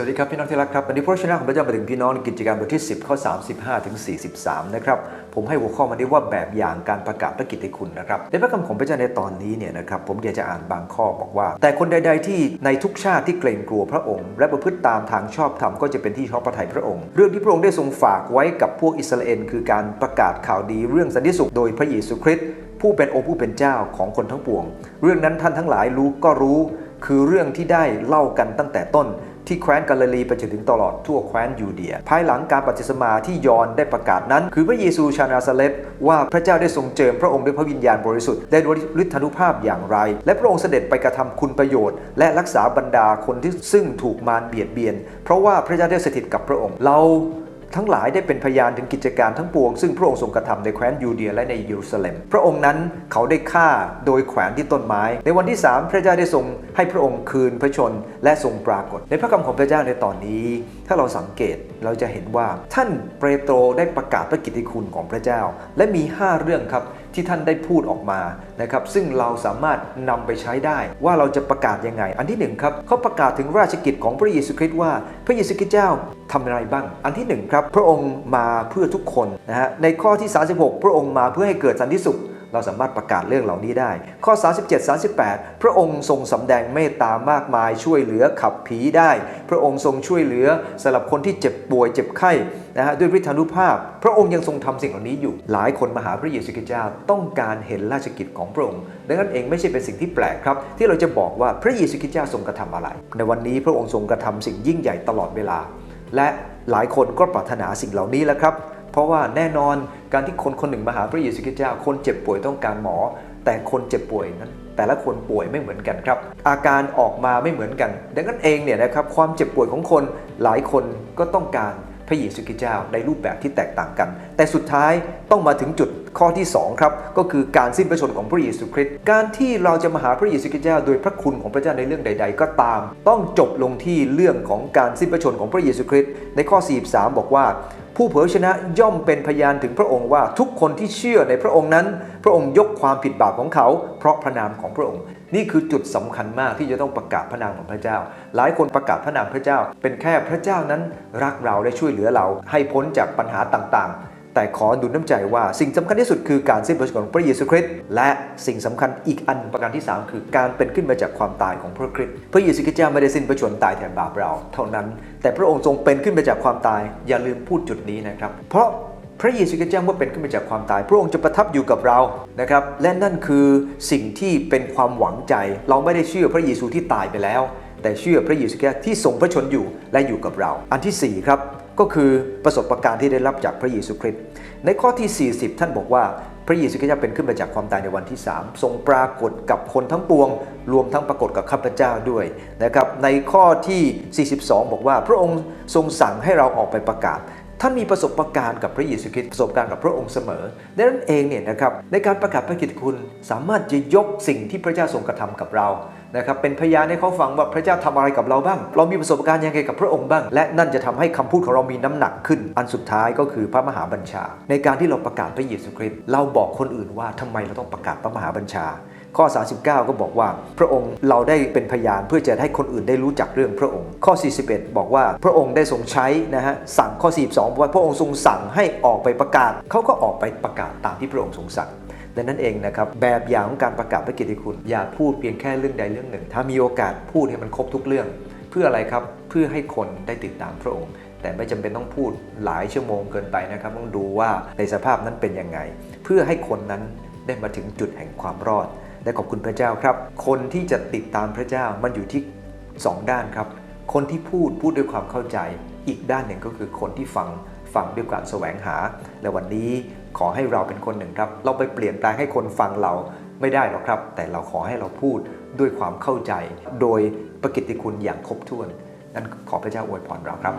วัสดีครับพี่น้องที่รักครับวันนี้พระชนะของพระเจ้ามาถึงพี่น้องในกิจการบทที่ 10 ข้อ 35 ถึง 43 นะครับผมให้หัวข้อมานี้ว่าแบบอย่างการประกาศพระกิตติคุณนะครับในพระคำของพระเจ้าในตอนนี้เนี่ยนะครับผมอยากจะอ่านบางข้อบอกว่า แต่คนใด ๆ ที่ในทุกชาติที่เกรงกลัวพระองค์ และประพฤติตามทางชอบธรรมก็จะเป็นที่ชอบพระทัยพระองค์ เรื่องที่พระองค์ได้ทรงฝากไว้กับพวกอิสราเอลคือการประกาศข่าวดีเรื่องสันติสุขโดยพระเยซูคริสต์ผู้เป็นองค์ผู้เป็นเจ้าของคนทั้งปวง เรื่องนั้นท่านทั้งหลายรู้ก็รู้ คือเรื่องที่ได้เล่ากันตั้งแต่ต้น ที่แคว้นกาลิลีไปจนถึงตลอดทั่วแคว้นยูเดีย ภายหลังการปฏิสมาที่ยอนได้ประกาศนั้น คือพระเยซูชานาซาเลตว่าพระเจ้าได้ทรงเจิมพระองค์ด้วยพระวิญญาณบริสุทธิ์ได้ด้วยฤทธานุภาพอย่างไร และพระองค์เสด็จไปกระทำคุณประโยชน์ และรักษาบรรดาคนที่ซึ่งถูกมารเบียดเบียน เพราะว่าพระเจ้าได้สถิตกับพระองค์เรา ทั้งหลายได้เป็นพยานถึงกิจการทั้งปวง ซึ่งพระองค์ทรงกระทำในแคว้นยูเดียและในเยรูซาเล็ม พระองค์นั้นเขาได้ฆ่าโดยแขวนที่ต้นไม้ ในวันที่ 3 พระเจ้าได้ทรงให้พระองค์คืนพระชนและทรงปรากฏ ในพระคำของพระเจ้าในตอนนี้ ถ้าเราสังเกตเราจะเห็นว่าท่านเปโตรได้ประกาศพระกิตติคุณของพระเจ้า และมี 5 เรื่องครับ ที่ท่านได้พูดออกมานะครับซึ่งเราสามารถนำไปใช้ได้ว่าเราจะประกาศยังไง อันที่หนึ่งครับเขาประกาศถึงราชกิจของพระเยซูคริสต์ว่าพระเยซูคริสต์เจ้าทำอะไรบ้าง อันที่หนึ่งครับพระองค์มาเพื่อทุกคนนะฮะในข้อที่ 36 พระองค์มาเพื่อให้เกิดสันติสุข เราสามารถประกาศเรื่องเหล่านี้ได้ ข้อ 37 38 พระองค์ทรงสำแดงเมตตามากมายช่วยเหลือขับผีได้ พระองค์ทรงช่วยเหลือสำหรับคนที่เจ็บป่วยเจ็บไข้นะฮะด้วยฤทธานุภาพ พระองค์ยังทรงทำสิ่งเหล่านี้อยู่ หลายคนมาหาพระเยซูคริสต์เจ้าต้องการเห็นราชกิจของพระองค์ ดังนั้นเองไม่ใช่เป็นสิ่งที่แปลกครับ ที่เราจะบอกว่าพระเยซูคริสต์เจ้าทรงกระทำอะไร ในวันนี้พระองค์ทรงกระทำสิ่งยิ่งใหญ่ตลอดเวลา และหลายคนก็ปรารถนาสิ่งเหล่านี้แหละครับ เพราะว่าแน่นอนการที่คนคนหนึ่งมาหาพระเยซูคริสต์เจ้า คนเจ็บป่วยต้องการหมอ แต่คนเจ็บป่วยนั้น แต่ละคนป่วยไม่เหมือนกันครับ อาการออกมาไม่เหมือนกัน ดังนั้นเองเนี่ยนะครับความเจ็บป่วยของคนหลายคนก็ต้องการพระเยซูคริสต์เจ้าในรูปแบบที่แตกต่างกัน แต่สุดท้ายต้องมาถึงจุดข้อที่2ครับก็คือการสิ้นพระชนของพระเยซูคริสต์การที่เราจะมาหาพระเยซูคริสต์เจ้าโดยพระคุณของพระเจ้าในเรื่องใด ๆ ก็ตาม ต้องจบลงที่เรื่องของการสิ้นพระชนของพระเยซูคริสต์ในข้อ 43 บอกว่า ผู้เผยชนะย่อมเป็นพยานถึงพระองค์ว่าทุกคนที่เชื่อในพระองค์นั้น พระองค์ยกความผิดบาปของเขา เพราะพระนามของพระองค์ นี่คือจุดสำคัญมากที่จะต้องประกาศพระนามของพระเจ้า หลายคนประกาศพระนามพระเจ้า เป็นแค่พระเจ้านั้นรักเราและช่วยเหลือเราให้พ้นจากปัญหาต่างๆ แต่ขอดูน้ำใจว่าสิ่งสำคัญที่สุดคือการสิ้นพระชนของพระเยซูคริสต์และสิ่งสำคัญอีกอันประการที่ 3 คือการเป็นขึ้นมาจากความตายของพระคริสต์พระเยซูคริสต์เจ้าไม่ได้สิ้นพระชนตายแทนบาปเรา เท่านั้น แต่พระองค์ทรงเป็นขึ้นมาจากความตายอย่าลืมพูดจุดนี้นะครับ เพราะพระเยซูคริสต์เจ้าเมื่อเป็นขึ้นมาจากความตาย พระองค์จะประทับอยู่กับเรานะครับและนั่นคือสิ่งที่เป็นความหวังใจ เราไม่ได้เชื่อพระเยซูที่ตายไปแล้ว แต่เชื่อพระเยซูคริสต์ที่ทรงพระชนอยู่และอยู่กับเรา อันที่สี่ครับ ก็คือประสบการณ์ที่ได้รับจากพระเยซูคริสต์ในข้อที่ 40 ท่านบอกว่าพระเยซูคริสต์เป็นขึ้นมาจากความตายในวันที่ 3 ทรงปรากฏกับคนทั้งปวง รวมทั้งปรากฏกับข้าพเจ้าด้วยนะครับในข้อที่ 42 บอกว่า พระองค์ทรงสั่งให้เราออกไปประกาศท่านมีประสบะการณ์กับพระเยซูคริสต์ประสบการณ์กับพระองค์เสมอดังนั้นเองเนี่ยนะครับในการประกาศพระกิตติคุณสามารถจะยกสิ่งที่พระเจ้าทรงกระทำกับเรา นะครับเป็นพยานให้เขาฟังว่าพระเจ้าทำอะไรกับเราบ้าง เรามีประสบการณ์ยังไงกับพระองค์บ้าง และนั่นจะทำให้คำพูดของเรามีน้ำหนักขึ้น อันสุดท้ายก็คือพระมหาบัญชา ในการที่เราประกาศพระเยซูคริสต์เราบอกคนอื่นว่าทำไมเราต้องประกาศพระมหาบัญชา ข้อ 39 ก็บอกว่า พระองค์เราได้เป็นพยานเพื่อจะให้คนอื่นได้รู้จักเรื่องพระองค์ ข้อ 41 บอกว่าพระองค์ได้ทรงใช้นะฮะสั่งข้อ 42บอกว่าพระองค์ทรงสั่งให้ออกไปประกาศเขาก็ออกไปประกาศตามที่พระองค์ทรงสั่ง ดังนั้นเองนะครับแบบอย่างของการประกาศพระกิตติคุณ อย่าพูดเพียงแค่เรื่องใดเรื่องหนึ่ง ถ้ามีโอกาสพูดให้มันครบทุกเรื่อง เพื่ออะไรครับเพื่อให้คนได้ติดตามพระองค์ แต่ไม่จำเป็นต้องพูดหลายชั่วโมงเกินไปนะครับต้องดูว่าในสภาพนั้นเป็นยังไง เพื่อให้คนนั้นได้มาถึงจุดแห่งความรอดและขอบคุณพระเจ้าครับ คนที่จะติดตามพระเจ้ามันอยู่ที่ 2 ด้านครับ คนที่พูดพูดด้วยความเข้าใจ อีกด้านหนึ่งก็คือคนที่ฟังฟังด้วยการแสวงหา และวันนี้ ขอให้เราเป็นคนหนึ่งครับ เราไปเปลี่ยนแปลงให้คนฟังเราไม่ได้หรอกครับ แต่เราขอให้เราพูดด้วยความเข้าใจ โดยประกิตติคุณอย่างครบถ้วน นั้นขอพระเจ้าอวยพรเราครับ